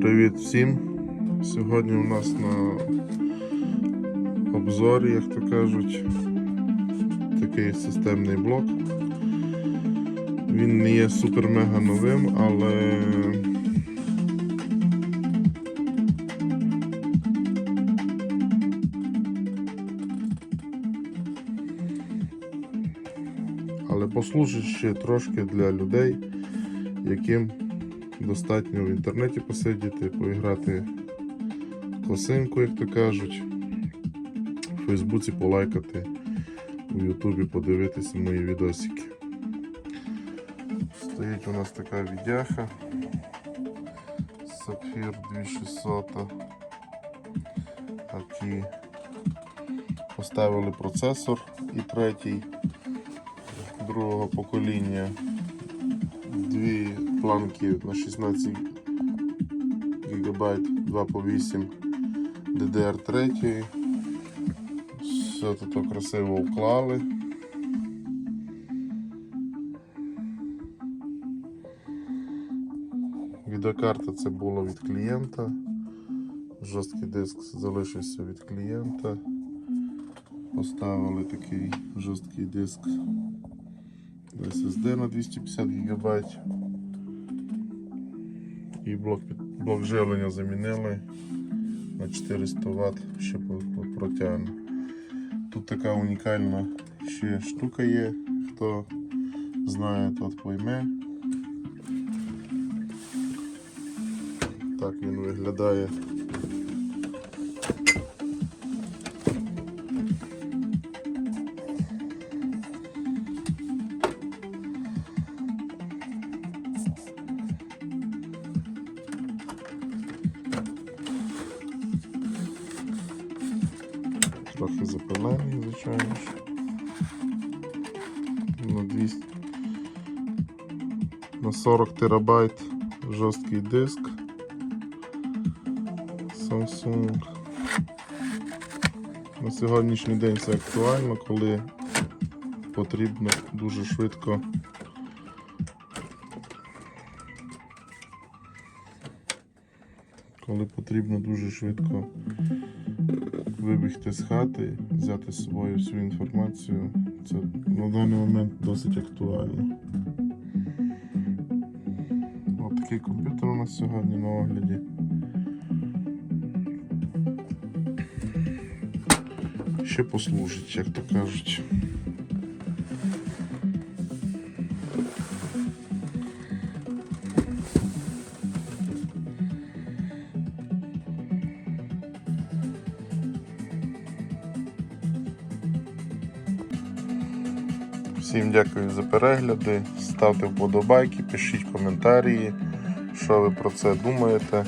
Привіт всім! Сьогодні у нас на обзорі, як то кажуть, такий системний блок. Він не є супер-мега новим, але але послужить ще трошки для людей, яким достатньо в інтернеті посидіти, поіграти в косинку, як то кажуть, в Фейсбуці полайкати, у Ютубі подивитися мої відосики. Стоїть у нас така відяха. Сапфір 2600. Такі поставили процесор і третій другого покоління. Дві планки на 16 ГБ 2 по 8 DDR3. Все тут красиво вклали. Відеокарта це було від клієнта. Жорсткий диск залишився від клієнта. Поставили такий жорсткий диск SSD на 250 ГБ. І блок, блок живлення замінили на 400 Вт, ще протягне. Тут така унікальна ще штука є, хто знає, тот пойме. Так він виглядає. Трохи запилений, звичайно ж. На 200 на 40 терабайт жорсткий диск. Samsung. На сьогоднішній день це актуально, коли потрібно дуже швидко коли потрібно дуже швидко вибігти з хати, взяти з собою всю інформацію, це на даний момент досить актуально. Ось такий комп'ютер у нас сьогодні на огляді. Ще послужить, як то кажуть. Всім дякую за перегляди. Ставте вподобайки, пишіть коментарі, що ви про це думаєте.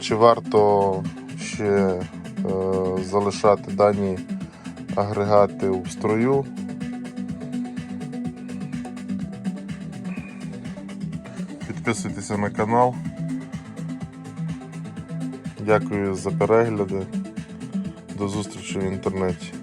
Чи варто ще е, залишати дані агрегати у строю? Підписуйтеся на канал. Дякую за перегляди. До зустрічі в інтернеті.